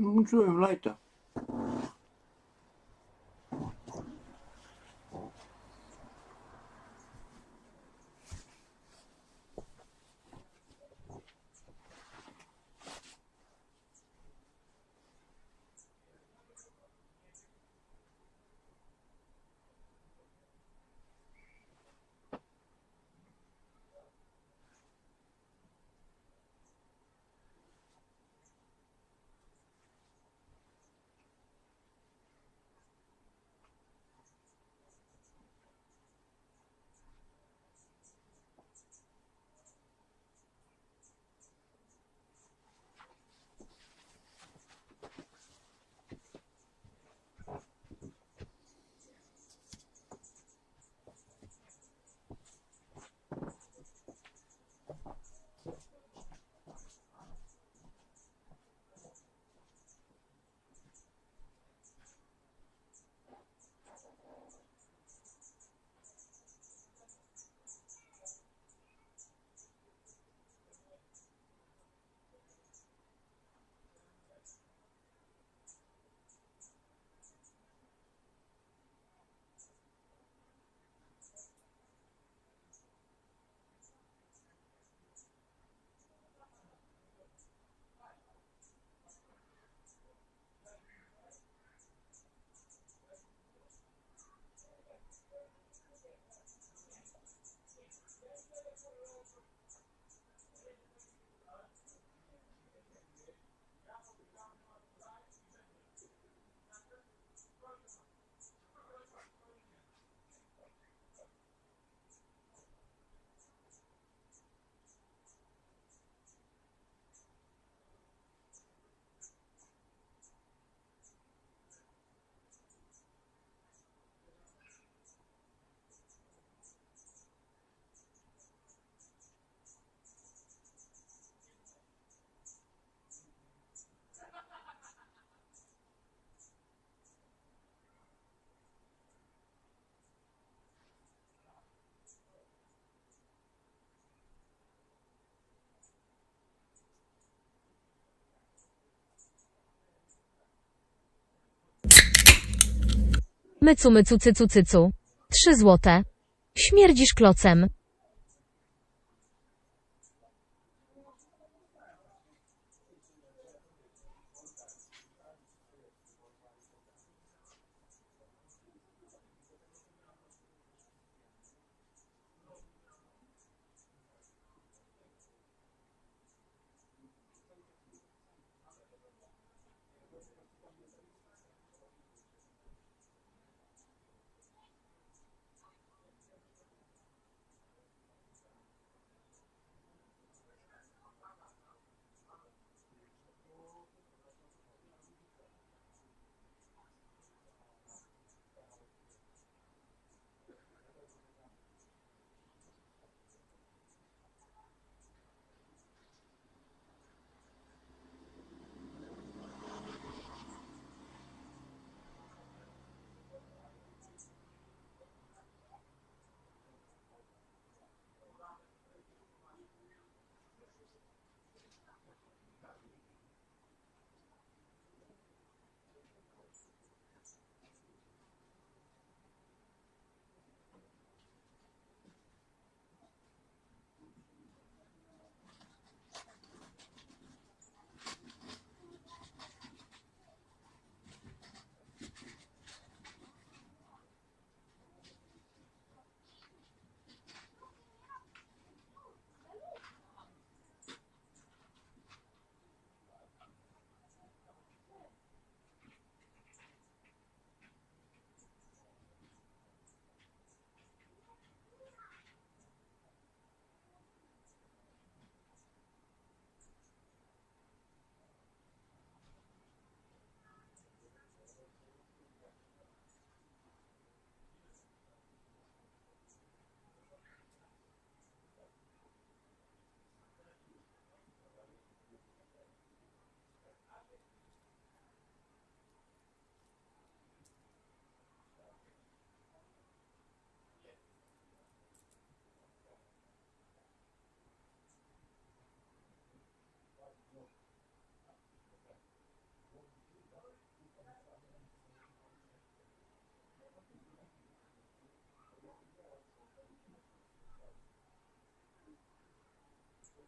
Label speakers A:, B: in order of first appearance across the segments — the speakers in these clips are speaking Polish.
A: Włączyłem lajta.
B: Mycu mycu cycu cycu. Trzy złote. Śmierdzisz klocem.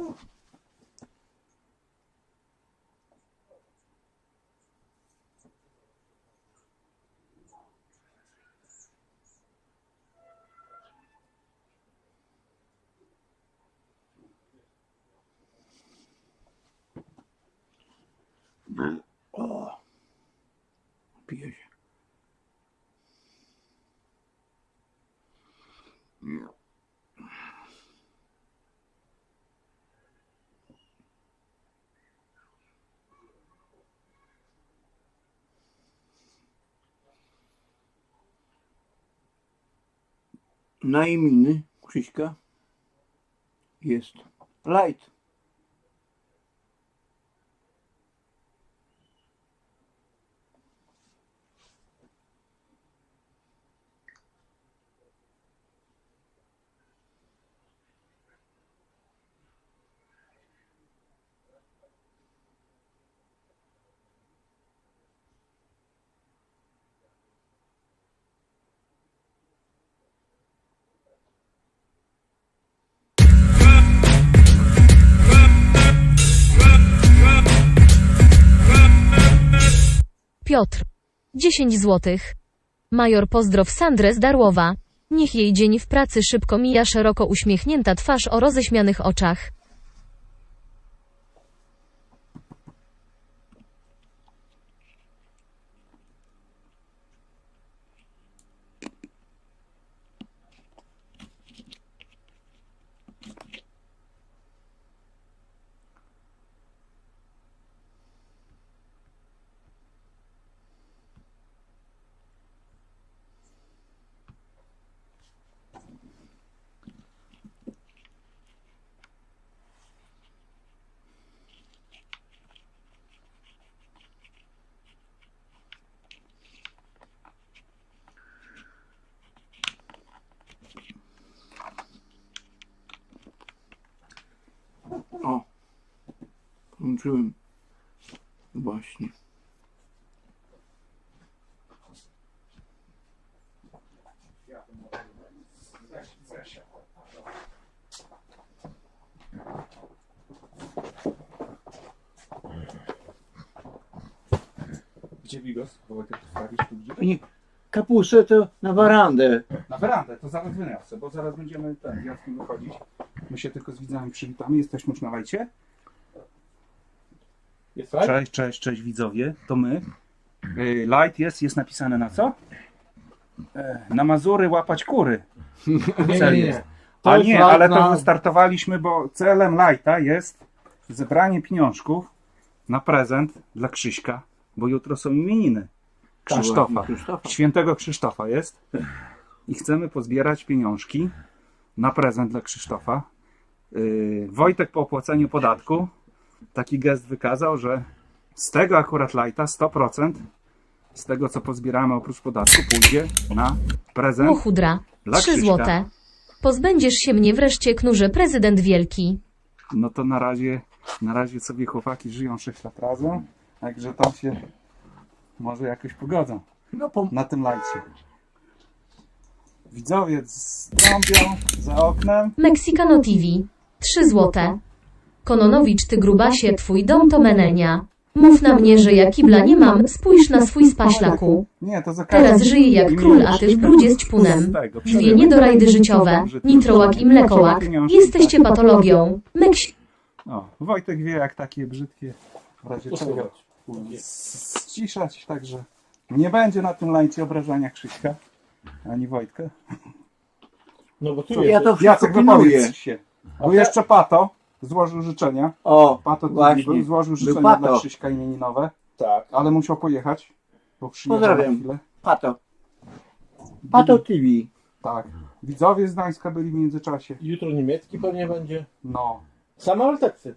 A: Né? não. Oh, pia, Na imieniny Krzyśka jest light.
B: Piotr. 10 złotych. Major pozdrow Sandrę Darłowa. Niech jej dzień w pracy szybko mija szeroko uśmiechnięta twarz o roześmianych oczach.
A: O. Włączyłem. Właśnie.
C: Gdzie wstawisz tu gdzie?
A: Nie, kapustę to na warandę.
C: Na werandę, to zaraz wyniosę, bo zaraz będziemy ten, Jackiem wychodzić. My się tylko z widzami przywitamy, jesteśmy już na lajcie.
D: Tak?
C: Cześć, cześć, cześć widzowie, to my. Y, Light jest, jest napisane na co? E, Na Mazury łapać kury. Cel jest. A nie, ale to wystartowaliśmy, bo celem Lighta jest zebranie pieniążków na prezent dla Krzyśka, bo jutro są imieniny. Krzysztofa.
A: właśnie, Krzysztofa.
C: Świętego Krzysztofa jest. I chcemy pozbierać pieniążki na prezent dla Krzysztofa. Yy, Wojtek po opłaceniu podatku taki gest wykazał, że z tego akurat lajta 100% z tego co pozbieramy oprócz podatku pójdzie na prezent
B: Mochudra.
C: dla
B: 3
C: Krzyśka.
B: złote. Pozbędziesz się mnie wreszcie knurze prezydent wielki.
C: No to na razie, na razie sobie chłopaki żyją 6 lat razem, także tam się może jakoś pogodzą
A: No po,
C: na tym lajcie. Widzowie strąbią za oknem.
B: Mexicano TV. 3 złote. Kononowicz ty grubasie, twój dom to menenia. Mów na mnie, że ja kibla nie mam, spójrz na swój spaślaku.
C: Nie, to za
B: Teraz żyję jak król, a ty w brudzie z ćpunem. Dwie niedorajdy życiowe, nitrołak i mlekołak. Jesteście patologią. Meksi...
C: O, Wojtek wie jak takie brzydkie w razie czego ściszać, także nie będzie na tym lajcie obrażania Krzyśka, ani Wojtka.
D: No bo tu
A: ja
D: jest.
A: to wszystko
C: Jacek, wypowiedz się. Bo jeszcze Pato złożył życzenia.
A: O,
C: Pato TV
A: właśnie.
C: był, złożył życzenia
A: Pato.
C: dla Krzyśka imieninowe,
D: Tak.
C: ale musiał pojechać, bo przyjechał na
A: Pozdrawiam.
C: chwilę.
A: Pato. Pato TV.
C: Tak. Widzowie z Gdańska byli w międzyczasie.
D: Jutro niemiecki pewnie będzie.
C: No,
D: Same Alteksy.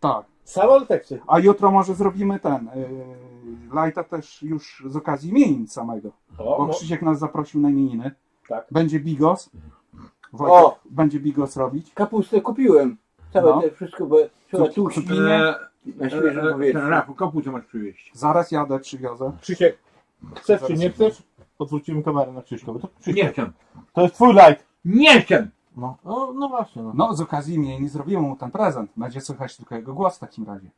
C: tak.
D: Same Alteksy.
C: A jutro może zrobimy ten. Yy, Lajta też już z okazji imienin samego.
D: O,
C: Bo
D: no,
C: Krzysiek nas zaprosił na imieniny.
D: tak.
C: Będzie bigos. Wojtek
A: O!
C: będzie bigos robić.
A: Kapustę kupiłem. Całe
C: No.
A: te wszystko, bo trzeba tu świnie na świeżym powietrzu.
E: Rafu, kapustę masz przywieźć.
C: Zaraz jadę, przywiozę.
D: Krzysiek, chcesz czy nie chcesz? Odwrócimy kamerę na Krzyśka. Bo to, Krzysiek,
E: Nie chcę.
D: to jest twój light.
E: Nie chcę!
D: No, no, no właśnie. No.
C: No, z okazji imienin zrobimy mu ten prezent. Będzie słychać tylko jego głos w takim razie.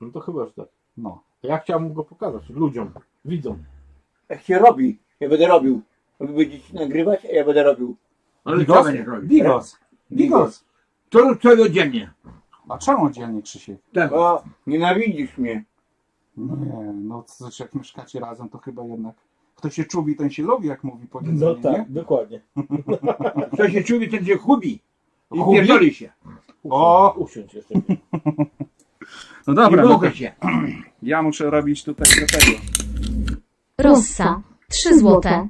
D: no to chyba, że tak.
C: No.
D: Ja chciałbym go pokazać ludziom, widzom.
A: Jak się robi, ja będę robił. Wy będziecie nagrywać, a ja będę robił.
E: Ale
C: Bigos?
E: co będziesz robić?
C: Bigos. Bigos.
E: To rób sobie oddzielnie.
C: A czemu oddzielnie, Krzysiek?
E: Tak.
A: O, nienawidzisz mnie.
C: Nie, no coś jak mieszkacie razem, to chyba jednak kto się czubi, ten się lubi, jak mówi powiedzenie,
D: No tak,
C: nie?
D: dokładnie.
E: Kto się czuje, ten się chubi. I
D: Chubi?
E: pierdoli się.
C: O!
D: Usiądź jeszcze.
C: No dobra, no to
E: mogę się.
C: ja muszę robić tutaj do tego.
B: Rossa. 3 złote.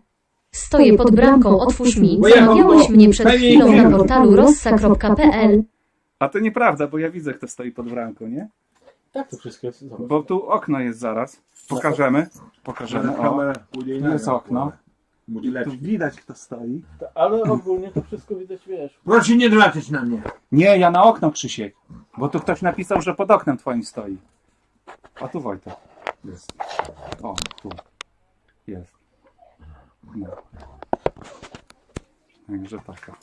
B: Stoję pod bramką, otwórz mi. Zamawiałeś mnie przed chwilą na portalu rossa.pl.
C: A to nieprawda, bo ja widzę, kto stoi pod bramką, nie?
D: Tak to wszystko jest. Zobacz.
C: Bo tu okno jest zaraz. Pokażemy. Pokażemy. O,
E: Kamera
C: tu jest okno. Tu widać, kto stoi.
D: Ale ogólnie to wszystko widać, wiesz.
E: Proszę nie zwracać na mnie.
C: Nie, ja na okno, Krzysiek. Bo tu ktoś napisał, że pod oknem twoim stoi. A tu Wojtek. Jest. O, tu. Jest. No. Także taka.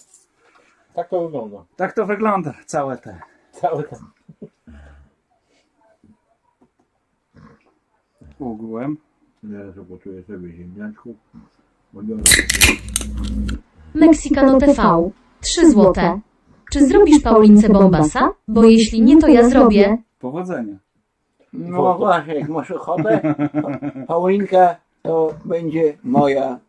D: Tak to wygląda.
C: Tak to wygląda, całe te.
D: Cały ten.
C: Ugłem.
E: Teraz opłacuję sobie ziemniaczków.
B: Mexicano TV. 3 złote. Czy zrobisz Paulince Bombasa? Bo jeśli nie, to ja zrobię.
C: Powodzenia.
A: No właśnie, jak masz ochotę, Paulinka to będzie moja.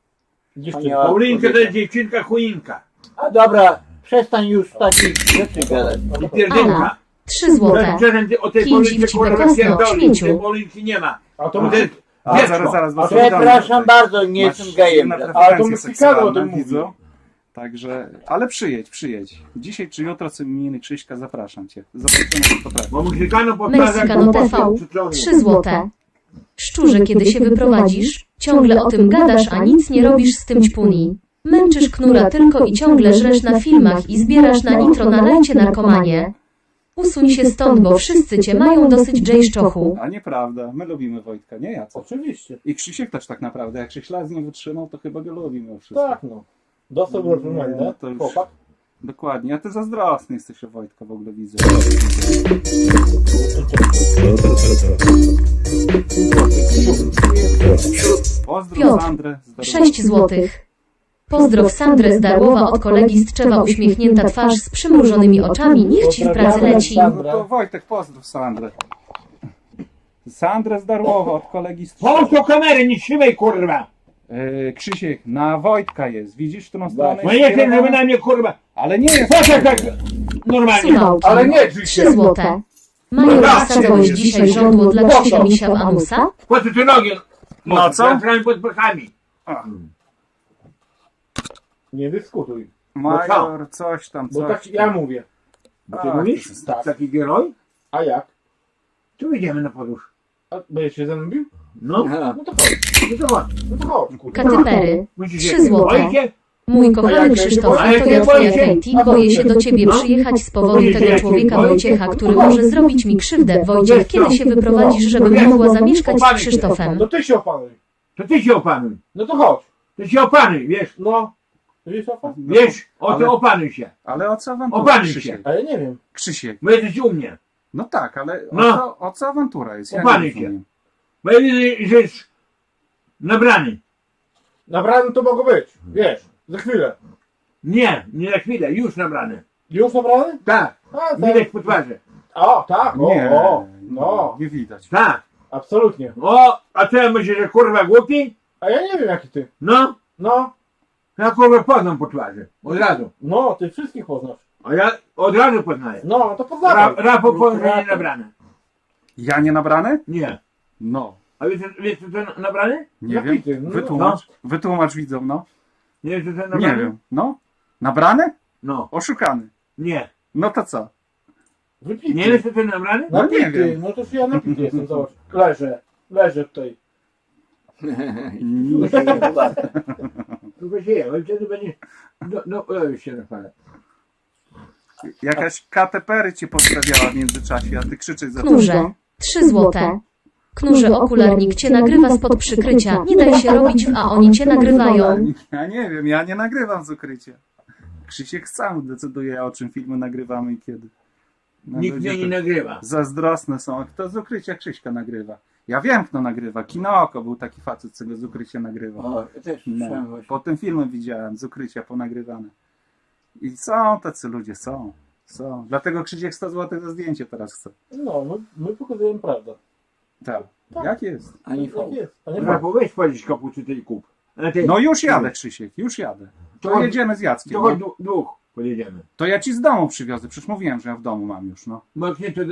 D: Dziewczyna.
E: Paulinka to jest dziewczynka chuinka.
A: A dobra, przestań już takich rzeczy gadać.
E: I pierdynka.
B: 3 złote.
E: Ty o tej Paulince kurwa
B: śmieciu.
E: Tej Paulinki nie ma.
D: A to
E: jest
C: A
E: dziecko.
C: zaraz, zaraz, bo
A: Przepraszam bardzo, nie
C: Masz
A: jestem gejem.
C: inne preferencje
D: Ale to Meksikanu o
C: seksualne,
D: tym mówi.
C: Także, ale przyjedź, przyjedź. Dzisiaj czy jutro są imieniny Krzyśka, zapraszam cię. Zobaczymy, co potrafi.
E: Bo Mexykano powtarza
B: Mexicano TV.
E: przytlonu.
B: 3 złote. Szczurze, kiedy się wyprowadzisz, ciągle o tym gadasz, a nic nie robisz z tym ćpuni. Męczysz knura tylko i ciągle żresz na filmach i zbierasz na nitro na lecie narkomanie. Usuń się stąd, bo wszyscy cię mają dosyć dżejszczochu.
C: A nieprawda, my lubimy Wojtka, nie Jacek.
D: Oczywiście.
C: I Krzysiek też tak naprawdę, jak się ślad z nim wytrzymał, to chyba go lubi mimo wszystko.
D: Tak no. Dostał
C: No,
D: reprymendę,
C: to już-
D: chłopak.
C: Dokładnie, a ty zazdrosny jesteś o Wojtka w ogóle widzę. Pozdrów
B: Piotr,
C: Sandrę. zdrowych-
B: 6 złotych. Pozdrow Sandrę z Darłowa od kolegi z Czewa uśmiechnięta twarz z przymrużonymi oczami, niech ci w pracy leci.
C: No to Wojtek, pozdrów Sandrę. Sandrę z Darłowa od kolegi z
E: Chodź do kamery, nie trzymaj kurwa.
C: Yy, Krzysiek, na Wojtka jest. Widzisz, w którą stronę
E: No
C: jest
E: nie chcę, żeby na mnie kurwa.
C: Ale nie jest.
E: Po co tak normalnie?
D: Ale nie drzyj
B: 3
D: się.
B: złote. Major, wsadzałeś dzisiaj żądło dla Krzysia Misia w anusa?
E: Co ty nogi?
C: No co?
E: Zatrałem pod pachami.
D: Nie dyskutuj.
C: Major, coś tam,
D: Bo
C: coś.
D: tak ja mówię.
E: Bo ty mówisz?
D: tak.
E: Taki geroj?
D: A jak?
E: Tu idziemy na podróż.
D: A będziesz się ze mną bił?
E: No.
D: No to chodź.
E: no to chodź.
D: No to chodź, kurwa.
B: Katypery. Trzy złote. Mój kochany Krzysztof,
E: się
B: to ja twoja
E: się.
B: Katie, boję się do ciebie
E: No.
B: przyjechać z powodu
E: się,
B: tego
E: się
B: człowieka. Wojciecha, który może zrobić mi krzywdę. Wojciech, kiedy się wyprowadzisz, żebym mogła zamieszkać z Krzysztofem?
D: No ty się opanuj.
E: To ty się opanuj.
D: No to chodź.
E: To się opanuj, wiesz?
D: No. Wiesz
E: o
C: Ale-
E: to opanuj się.
C: Ale o co awantura,
E: Opanuj się.
C: Krzysiek?
D: A ja nie wiem.
C: Krzysiek,
E: Bo jesteś u mnie.
C: no tak, ale o,
E: No.
C: co, o co awantura jest? Ja
E: Opanuj się. Bo ja widzę, że jest nabrany.
D: Nabrany to mogło być. Wiesz. Za chwilę.
E: Nie, nie na chwilę, już nabrany.
D: Już nabrany?
E: Tak,
D: A, tak.
E: widać po twarzy.
D: O, tak. O,
C: Nie,
D: o. No.
C: nie widać.
E: Tak.
D: Absolutnie.
E: O, a co ja myślę, że kurwa głupi?
D: A ja nie wiem jaki ty.
E: No,
D: No.
E: ja kurwa poznam po twarzy. Od razu.
D: No, ty wszystkich poznasz.
E: A ja od razu poznaję.
D: No, to
E: Ra,
D: poznawaj.
E: Rafał powie, że nie
D: Rafał.
E: nabrany.
C: Ja nie nabrany?
E: Nie.
C: No,
E: A wiesz, wiesz co to nabrany?
C: nie wiem.
D: no.
C: Wytłumacz, wytłumacz widzom, no.
E: Nie wiesz to nabrany?
C: Nie wiem, no. Nabrany?
E: No,
C: Oszukany.
E: nie.
C: No to co?
D: Wypity.
E: Nie wiesz co to nabrany?
C: No nie
D: Napity.
C: wiem.
D: No to już ja napity jestem, zobacz. Leżę. Leżę tutaj.
C: Nie.
E: Tylko się je, ale wtedy będzie... No, no, już się napala.
C: Jakaś katepery cię pozdrawiała w międzyczasie, a ty krzyczeć za
B: Knurze, 3 złote. Knurze, okularnik cię nagrywa spod przykrycia. Nie daj się robić, a oni cię nagrywają.
C: Ja nie wiem, ja nie nagrywam z ukrycia. Krzysiek sam decyduje, o czym filmy nagrywamy i kiedy. No,
E: Nikt mnie nie nagrywa.
C: Zazdrosne są. A Kto z ukrycia Krzyśka nagrywa? Ja wiem, kto nagrywa. Kinooko był taki facet, co go z ukrycia nagrywał.
A: O, ja też słyszałem
C: No,
A: właśnie.
C: po tym filmem widziałem, z ukrycia ponagrywane. I są tacy ludzie, są. Są. Dlatego Krzysiek 100 zł za zdjęcie teraz chce.
D: No, my, my pokazujemy prawdę.
C: Tak. Jak jest?
A: Ani
D: Tak
A: fał.
D: jest. A nie
E: Dobra, bo weź palić kapucytę i kup. Ale ty,
C: No już jadę, Krzysiek, już jadę. To
E: To-
C: jedziemy z Jackiem.
E: to chodź
C: No.
E: dwóch, dwóch pojedziemy.
C: To ja ci z domu przywiozę, przecież mówiłem, że ja w domu mam już, no.
E: Bo jak nie, to e,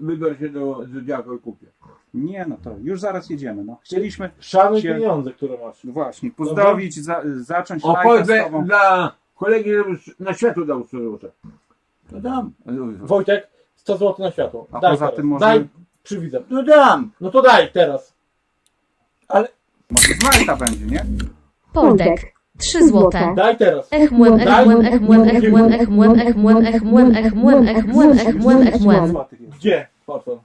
E: wybiorę się do Zodiaku i kupię.
C: Nie, no to już zaraz jedziemy, no. Chcieliśmy
D: Szanuj
C: Się-
D: pieniądze, które masz.
C: właśnie pozdrowić, za, zacząć
E: O,
C: lajka z tobą.
E: dla kolegi, żeby na światło dał 100 zł.
A: To dam.
D: Wojtek, 100 zł na światło.
C: A
D: daj
C: poza
D: teraz.
C: tym może-
D: Daj, przywidzę.
A: To dam.
D: No to daj teraz.
C: Może z lajka będzie, nie?
B: Poldek. 3 złote.
D: Daj teraz.
B: Echmłem, echmłem, echmłem, echmłem, echmłem, echmłem, echmłem, echmłem, echmłem, echmłem, echmłem.
D: Gdzie? Portfel.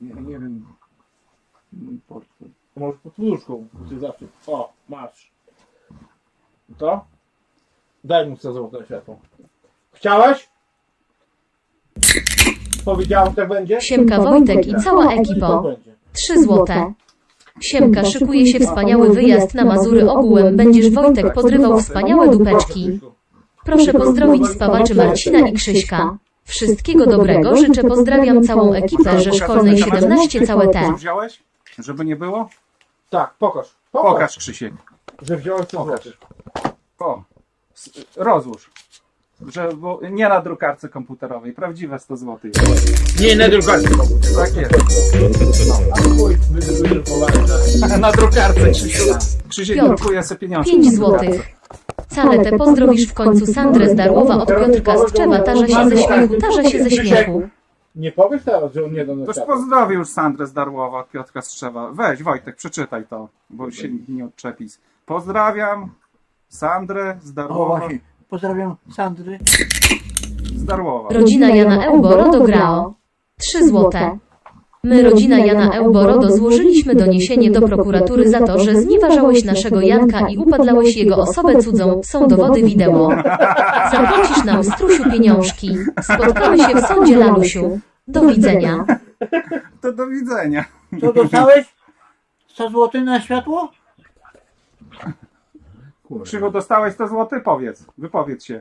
A: Nie, nie wiem. Mój portfel.
D: Może pod poduszką. Ty zawsze. O, masz. To? Daj mu 100 zł na światło. Chciałeś? Powiedziałem, tak będzie?
B: Siemka Wojtek i cała ekipo.
D: będzie.
B: 3 złote. Siemka, szykuje się wspaniały wyjazd na Mazury ogółem. Będziesz Wojtek podrywał wspaniałe dupeczki. Proszę pozdrowić spawaczy Marcina i Krzyśka. Wszystkiego dobrego, życzę, pozdrawiam całą ekipę ze szkolnej 17 całe
C: Co
B: te.
C: wziąłeś? Żeby nie było?
D: Tak, pokaż. Pokaż,
C: Pokaż, Krzysiek.
D: że wziąłeś 100
C: Pokaż. O, rozłóż. Że, bo nie na drukarce komputerowej, prawdziwe 100 zł.
E: Nie, na drukarce.
C: Tak jest.
E: Wydrukowałem na-
C: drukarce Krzysiek. Krzysiek
B: Piotr,
C: drukuje sobie pieniążki.
B: 5
C: na drukarce.
B: złotych. Cale te pozdrowisz w końcu Sandrę z Darłowa od Piotrka z Trzewa, tarza się ze śmiechu, tarza się ze śmiechu.
D: Nie powiesz teraz, że on nie da na
C: Toż pozdrowił już Sandrę z Darłowa od Piotrka Strzewa. Weź Wojtek, przeczytaj to, bo się nie odczepi. Pozdrawiam Sandrę z
A: O
C: Darłowa.
A: właśnie. Pozdrawiam Sandry.
C: Z Darłowa.
B: Rodzina Jana Euborodo Grao. 3 złote. My, rodzina Jana Euborodo, złożyliśmy doniesienie do prokuratury za to, że znieważałeś naszego Janka i upadlałeś jego osobę cudzą. Są dowody wideo. Zapłacisz nam, strusiu, pieniążki. Spotkamy się w sądzie, Lalusiu. Do widzenia.
C: To do widzenia.
A: Co dostałeś? 100 zł na światło?
C: Krzywo, dostałeś 100 zł? Powiedz, wypowiedz się.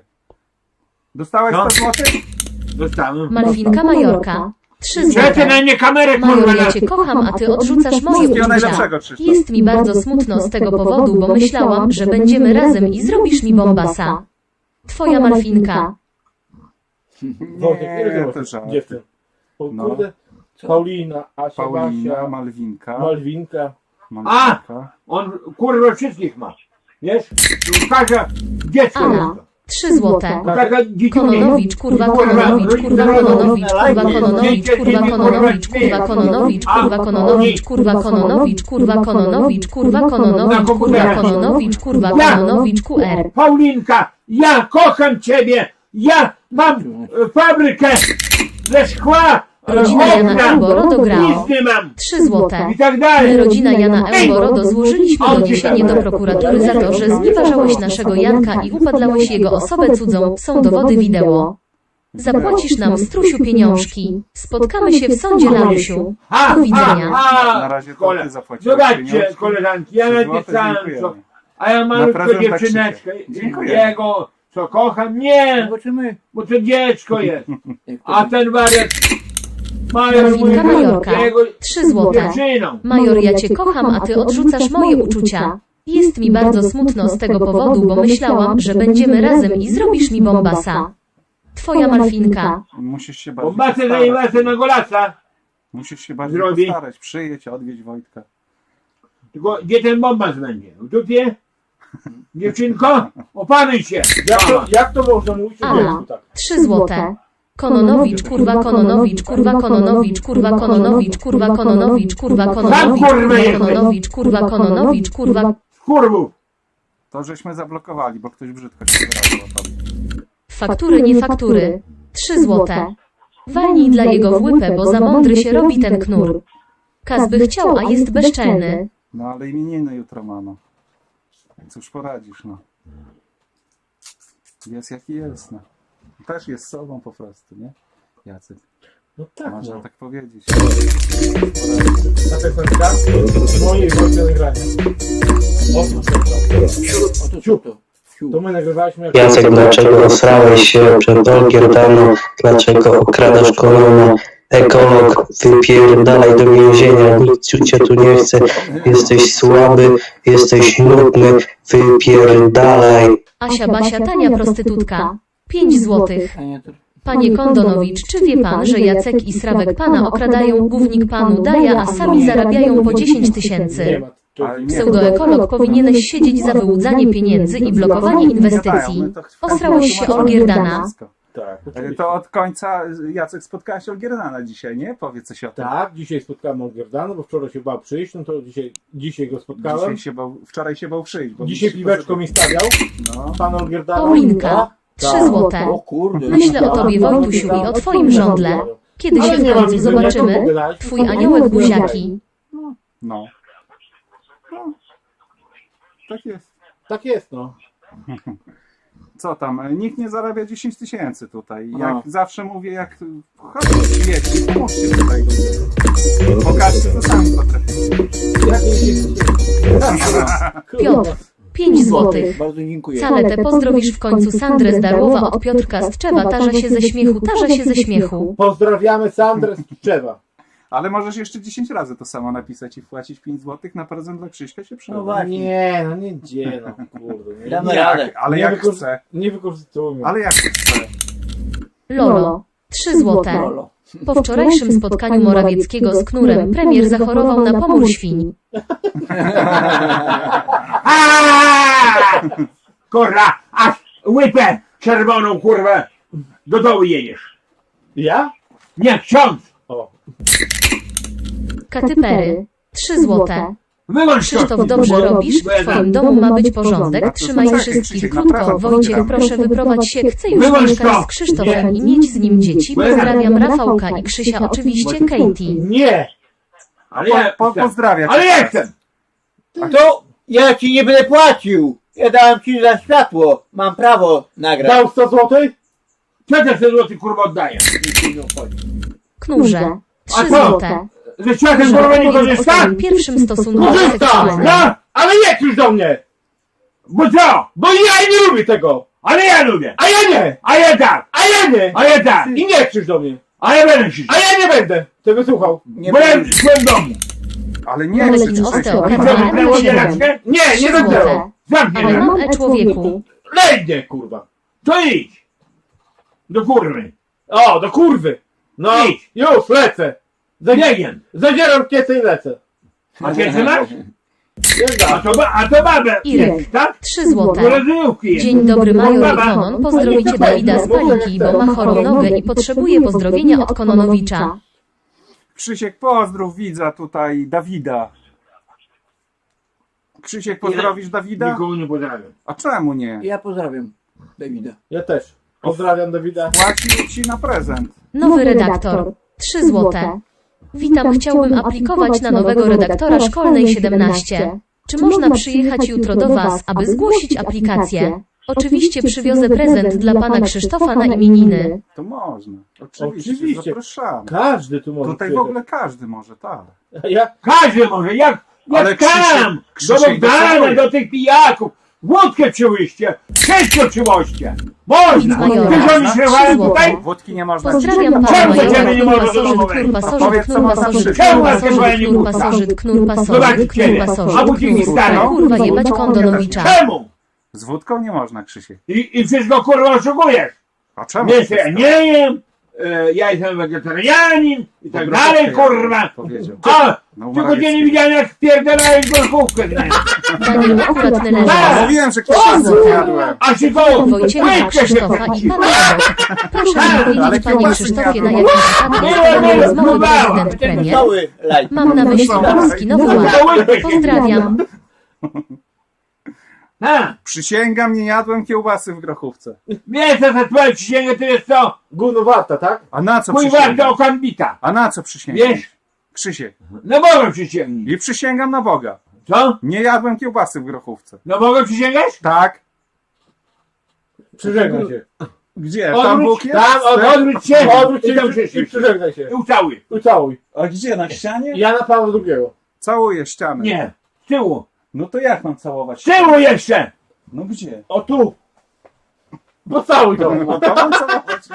C: Dostałeś
E: Co?
C: 100 zł?
E: Dostałem.
B: Malfinka Majorka. 3
E: Przecież na
B: złote.
E: mnie kamerę kurwa
B: Major,
E: na...
B: ja cię kocham, a ty odrzucasz moje
C: Wszystkiego
B: uczucia.
C: najlepszego, Krzysztof.
B: Jest mi bardzo smutno z tego powodu, bo myślałam, że będziemy razem i zrobisz mi bombasa. Twoja
D: ile
C: Nie, to żart.
D: dziewczyn? O
C: No.
D: kurde. Paulina, Asia,
C: Paulina,
D: Basia,
C: Malwinka.
D: Malwinka.
C: Malwinka.
E: On kurwa wszystkich ma. Wiesz? Każda dziecko jest. to.
B: 3 złote.
E: Taka dzieciunia.
B: Kononowicz, kurwa Kononowicz, kurwa Kononowicz, kurwa Kononowicz, kurwa Kononowicz, kurwa Kononowicz, kurwa Kononowicz, kurwa Kononowicz, kurwa Kononowicz, kurwa Kononowicz, kurwa Kononowicz, kurwa Kononowicz, QR.
E: Paulinka, ja kocham ciebie. Ja mam e, fabrykę ze szkła.
B: Rodzina Jana
E: okna,
B: Euborodo Grao.
E: Pizdy mam.
B: 3 złote.
E: I tak
B: My,
E: dalej.
B: rodzina Jana Euborodo, złożyliśmy doniesienie do prokuratury za to, że znieważałeś naszego Janka i upadlałeś jego osobę cudzą. Są dowody wideo. Zapłacisz nam, strusiu, pieniążki. Spotkamy się w sądzie, Lalusiu.
E: Ha,
B: Do widzenia.
E: ha, ha.
C: Na razie to ty zapłaciłeś
E: Zobaczcie, koleżanki, ja
C: Trzy
E: nawet nie
C: złote, dziękujemy.
E: a ja
C: Na
E: malutką
C: prezent tak
E: dziewczyneczkę.
C: Dziękujemy.
E: jego, co kocham, nie,
A: Zobaczymy.
E: bo to dziecko jest, a ten wariat, Major
B: Malwinka
E: mój,
B: Majorka.
E: jego
B: 3 złote.
E: dziewczyną.
B: Major, ja cię kocham, a ty odrzucasz moje uczucia. Jest mi bardzo smutno z tego powodu, bo myślałam, że będziemy razem i zrobisz mi bombasa. Twoja Malfinka.
C: Musisz się bardziej
E: macie
C: postarać.
E: na golasa,
C: Musisz się bardziej
E: Zrobi.
C: postarać. Przyjedź, odwiedź Wojtka.
E: tylko gdzie ten bombas będzie? W dupie? Dziewczynko, opanuj się.
D: Jak to, jak to można mówić o
B: Ala.
D: dziecku tak?
B: 3 złote. Kononowicz, kurwa, Kononowicz, kurwa, Kononowicz, kurwa, Kononowicz, kurwa, Kononowicz, kurwa, Kononowicz, kurwa, Kononowicz, kurwa,
E: Kurwu!
C: To żeśmy zablokowali, bo ktoś brzydko się wyraził.
B: Faktury, nie faktury. Trzy złote. Walnij dla jego w łypę, bo za mądry się robi ten knur. Kazby chciał, a jest bezczelny.
C: No ale imieniny jutro mama. Cóż poradzisz, no. Jest jaki jest, no. Też jest sobą po prostu, nie? Jacek,
D: No tak,
C: można
D: no.
C: tak powiedzieć.
D: Ta piosenka moje i Wojtka nagranie. Osób
A: O to to?
D: My nagrywaliśmy jako...
F: Jacek, dlaczego osrałeś się przed Olgierdanu? Dlaczego okradasz kolumnę? ekolog, wypierdalaj do więzienia, nikt cię tu nie chce, jesteś słaby, jesteś nudny, wypierdalaj.
B: Asia Basia tania prostytutka. 5 złotych. Panie Kondonowicz, czy wie pan, że Jacek i Srawek pana okradają, głównik panu daje, a sami zarabiają po 10
D: Nie
B: tysięcy? Pseudoekolog powinieneś siedzieć za wyłudzanie pieniędzy i blokowanie inwestycji. Osrałeś się Olgierdana.
D: tak.
C: To od końca, Jacek, spotkałeś Olgierdana dzisiaj, nie? Powiedz coś o tym.
D: Tak, dzisiaj spotkałem Olgierdana, bo wczoraj się bał przyjść, no to dzisiaj, dzisiaj go spotkałem.
C: Dzisiaj się bał, wczoraj się bał przyjść. Bo
D: Dzisiaj
C: się
D: piweczko mi stawiał,
C: No.
D: pan Olgierdana.
B: Paulinka, 3
D: Tak.
B: złote.
A: O kurde.
B: Myślę o tobie, Wojtusiu, i o twoim żądle. Kiedy się w
D: nie
B: końcu zobaczymy? Twój aniołek buziaki.
C: No. no. Tak jest.
D: Tak jest, no.
C: Co tam? Nikt nie zarabia 10 tysięcy tutaj. Jak
A: Aha.
C: zawsze mówię, jak chodźcie, wiecie, pomóżcie tutaj. Pokażcie, co sami potraficie.
D: Jakie jest?
B: Piotr, 5 złotych.
A: Bardzo dziękuję.
B: Caletę pozdrowisz w końcu Sandrę z Darłowa od Piotrka z Trzewa, tarza się ze śmiechu, tarza się ze śmiechu.
D: Pozdrawiamy Sandrę z Tczewa.
C: Ale możesz jeszcze 10 razy to samo napisać i wpłacić 5 zł na prezent dla Krzyśka się przyda.
A: No właśnie.
D: Nie, no nie gdzie, no kurde. Nie,
A: Damy
D: nie,
A: radę.
C: Ale
D: Nie
C: jak
D: wykorzy-
C: chce.
D: nie wykorzystujmy.
C: Ale jak chce.
B: Lolo, 3 złote.
A: Lolo.
B: Po wczorajszym spotkaniu Morawieckiego z Knurem premier zachorował na pomór świń.
E: Kurwa, aż łypę czerwoną kurwę do dołu jedziesz.
D: Ja?
E: Nie, ksiądz!
D: O.
B: Katypery, 3 złote.
E: Wyłącz to!
B: Krzysztof, dobrze robisz? W twoim domu ma być porządek. Trzymaj wszystkich krótko. Wojciech, proszę wyprowadź się. Chcę już mieszkać z Krzysztofem i mieć z nim dzieci. Pozdrawiam Rafałka i Krzysia, oczywiście Katie.
D: Nie!
E: Ale ja,
C: Po, po, pozdrawiam.
E: ale ja chcę!
A: To ja ci nie będę płacił. Ja dałem ci za światło. Mam prawo nagrać.
D: Dał 100 złotych?
E: Te 100 zł kurwa oddaję?
B: Knurze, 3
E: A co?
B: złote.
E: Że światem kurwa nie korzysta?
B: swoim pierwszym stosunku
E: Korzysta!
B: seksualnym.
E: No!
D: Ale nie krzyż do mnie!
E: Bo co?
D: Bo ja nie lubię tego!
E: Ale ja lubię!
D: A ja nie!
E: A ja tak!
D: A ja nie!
E: A ja tak!
D: I nie krzyż do mnie!
E: A ja będę krzyczał!
D: A ja nie będę tego słuchał!
A: Nie
E: Bo ja
A: będę-
E: w swoim domu!
C: Ale nie
B: Malekin
C: krzycz, Krzysiek.
B: osteopatia
E: I co, wybrało
B: M7.
E: dzielaczkę?
D: Nie, nie
B: Trzy
D: będę!
B: złote.
E: Zamknij
B: Ale
E: mnie!
B: mam e-człowieku.
D: Lejdzie, kurwa!
E: To idź! Do kurwy!
D: O, do kurwy! No,
E: Idź.
D: już, lecę! Zadzie-
E: Biegiem!
D: Zadzieram kiecę i lecę.
E: A kiedy masz? A to, ba- a to babę!
B: Irek.
E: Tak?
B: 3 złote.
E: Jest.
B: Dzień dobry, Major i. Konon. Pozdrowicie Dawida z Paliki, bo ma chorą nogę i potrzebuje pozdrowienia od Kononowicza.
C: Krzysiek, pozdrów widza tutaj, Dawida. Krzysiek, pozdrowisz Dawida?
E: Nikogo nie pozdrawiam.
C: A czemu nie?
A: Ja pozdrawiam Dawida.
D: Ja też. Pozdrawiam Dawida.
C: Płaci ci na prezent.
B: Nowy redaktor. 3 złote. Witam, chciałbym aplikować na nowego redaktora szkolnej 17. Czy można przyjechać jutro do Was, aby zgłosić aplikację? Oczywiście przywiozę prezent dla pana Krzysztofa na imieniny.
C: To można. Oczywiście,
D: Oczywiście.
C: zapraszamy.
D: Każdy tu może
C: Tutaj w
D: przyjechać.
C: ogóle każdy może, tak.
D: Ja,
E: Każdy może, jak,
C: Ale
E: jak
C: Krzysiek-
E: tam, do Bogdana, do tych pijaków, wódkę przyłyście, wszystko przywoźcie. Można.
B: Majora.
E: Ty żoni
B: Trzy
E: śpiewałem
B: złote.
E: tutaj?
C: Wódki nie można
B: Pozdrawiam pana
E: Czemu
B: Majora,
E: ciebie nie
B: knur
E: można
B: pasożyt,
E: domować?
B: knur pasożyt,
C: Powiedz, co
B: knur
C: ma za
B: pasożyt,
C: przyczynę.
B: knur
E: Czemu
B: pasożyt,
E: masz
B: knur
E: nie
B: pasożyt, knur pasożyt,
E: Zobaczcie
B: knur
E: ciebie.
B: pasożyt,
E: A budzi mi
B: knur,
E: staro.
B: kurwa jebać Kondonowicza.
E: Czemu?
C: Z wódką nie można, Krzysiek.
E: I, I wszystko kurwa oszukujesz.
C: A czemu?
E: Nie, ja nie jem, e, ja jestem wegetarianin i tak
C: Dobra,
E: dalej,
C: to ja
E: kurwa.
C: Powiedział.
E: A,
C: No,
E: tylko cię nie widziałem jak wpierdalałeś golfówkę. nie?
B: Akurat
C: A,
B: leży.
C: Mówiłem, że.
E: A się go
B: Wojciecha,
E: łydkę się
B: Krzysztofa i
E: pochwycił.
B: pana Jarek. Proszę mi powiedzieć, panie Krzysztofie, na
C: nie
B: jakim etapie jest prezydent premier?
A: lajk.
B: Mam na myśli polski nowy ład. Pozdrawiam.
E: Ha,
C: Przysięgam, nie jadłem kiełbasy w grochówce.
E: wiesz co za twoje przysięgę to jest co?
D: gówno warta, tak?
C: A na co
E: Mój warto
C: przysięgam?
E: okambita.
C: A na co przysięgam?
E: Wiesz?
C: Krzysiek.
E: No mogę przysięgnąć.
C: I przysięgam na Boga.
E: Co?
C: Nie jadłem kiełbasy w grochówce.
E: No mogę przysięgać?
C: Tak?
D: Przyżegnaj się.
C: Gdzie?
E: Odwróć-
C: Tam Bóg jest?
D: Tam, od-
E: Odwróć się,
D: Odwróć się
E: i tam
D: i i się.
E: I ucałuj.
D: Ucałuj.
C: A gdzie? Na ścianie?
D: Jana Pawła II.
C: Całuję ścianę.
E: Nie, z tyłu.
C: No to jak mam całować?
E: Tyłu jeszcze.
C: No gdzie?
D: O tu. Pocałuj to.
C: No to mam całować.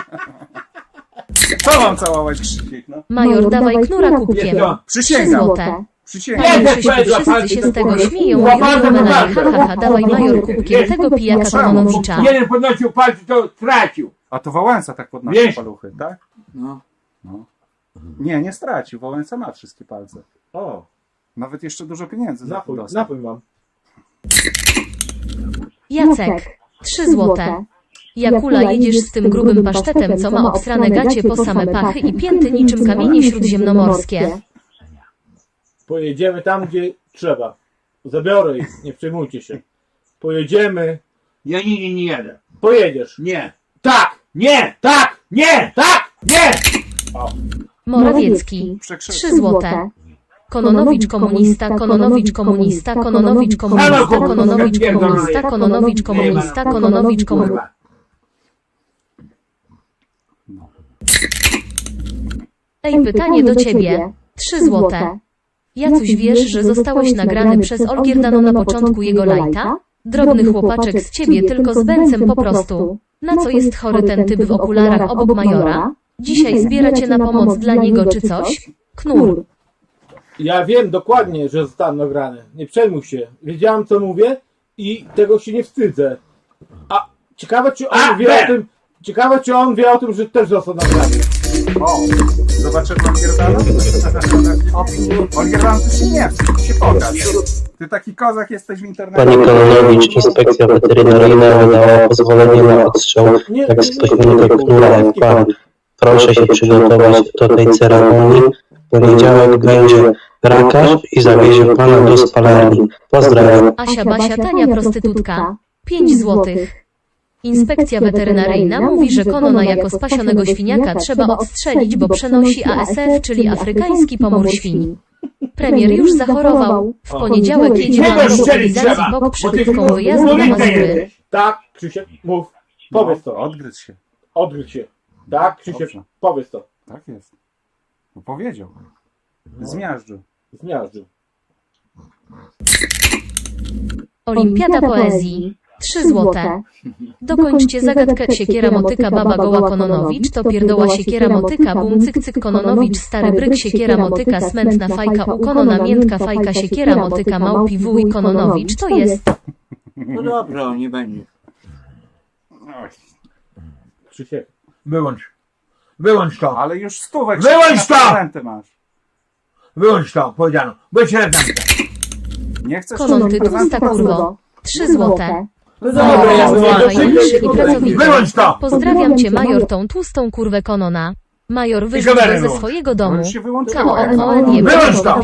C: Co mam całować Krzysiek, no?
B: Major, dawaj knura.
E: Co?
B: Trzy
C: Przysięgam.
B: złote.
C: Przysięgam.
E: Nie, tak powiedział,
B: wszyscy się z tego śmieją i
E: Łapane
B: na
E: bardzo.
B: ha, ha, ha, dawaj major kubkiem tego pijaka Kononowicza.
E: Jeden podnosił palce, to stracił.
C: A to Wałęsa tak podnosi
E: Wiesz?
C: paluchy, tak?
A: No.
C: No. Nie, nie stracił. Wałęsa ma wszystkie palce.
D: O,
C: Nawet jeszcze dużo pieniędzy za to
D: napój,
C: dostał.
D: napój mam.
B: Jacek, trzy złote. Jakula jedziesz z tym grubym pasztetem, co ma obstrane gacie po same pachy i pięty niczym kamienie śródziemnomorskie.
D: Pojedziemy tam, gdzie trzeba. Zabiorę ich, nie przejmujcie się. Pojedziemy.
E: Ja nigdzie nie jadę.
D: Pojedziesz.
E: Nie. Tak, nie, tak, nie, tak, nie.
B: Morawiecki,
C: Przekrzycz.
B: trzy złote. Kononowicz komunista, Kononowicz komunista, Kononowicz komunista, Kononowicz komunista, Kononowicz komunista, Kononowicz komunista. Ej, pytanie do ciebie. Trzy złote. Jacuś wiesz, że zostałeś nagrany przez Olgierdano na początku jego lajta? Drobny chłopaczek z ciebie, tylko z Bencem po prostu. Na co jest chory ten typ w okularach obok majora? Dzisiaj zbieracie na pomoc dla niego czy coś? Knur.
D: Ja wiem dokładnie, że zostałem nagrany. Nie przejmuj się. Wiedziałem, co mówię i tego się nie wstydzę. A ciekawe, czy on
E: A,
D: wie o tym. Ciekawe, czy on wie o tym, że też został nagrany.
C: O, zobaczymy Olgierdana? Olgierdan, ty się nie ty się pokaż. Ty taki kozak jesteś w internecie.
F: Panie Kononowicz, inspekcja weterynaryjna wydała pozwolenie na odstrzał tak knura jak pan. Proszę się przygotować do tej ceremonii. Poniedziałek będzie rakarz i zawiezie pana do spalarni. Pozdrawiam.
B: Asia Basia, tania prostytutka. 5 złotych. Inspekcja weterynaryjna mówi, że konona jako spasionego świniaka trzeba odstrzelić, bo przenosi ASF, czyli afrykański pomór świń. Premier już zachorował. W poniedziałek jedzie na
E: strzelić
B: mobilizacji
E: trzeba?
B: bok przybitką wyjazdu Mazury.
E: jesteś.
D: Tak, Krzysiek, mów. Powiedz to.
C: Odgryz się.
D: Odgryź się. Tak, Krzysiek,
C: Dobrze.
D: powiedz to.
C: Tak jest. No powiedział. Zmiażdżył.
D: Zmiażdżył.
B: Olimpiada poezji. 3 złote. Dokończcie zagadkę siekiera motyka baba goła kononowicz, to pierdoła siekiera motyka bum cyk cyk kononowicz, stary bryk siekiera motyka, smętna fajka u konona, miętka fajka siekiera motyka, małpi wuj kononowicz, to jest
A: No dobrze, on nie będzie.
D: Krzysiek.
E: Wyłącz. Wyłącz to.
C: ale już stówek
E: Wyłącz to!
C: masz.
E: Wyłącz to, powiedziano. Być redaktor.
C: Nie chcesz
B: konon ty
C: prezentu?
B: tłusta kurwo. 3 złote.
D: No dobra, ja
B: i pracowity.
E: Wyłącz to.
B: Pozdrawiam cię major tą tłustą kurwę konona. Major wyszedł
E: kamerę
B: ze swojego domu.
C: się
B: je
E: Wyłącz to!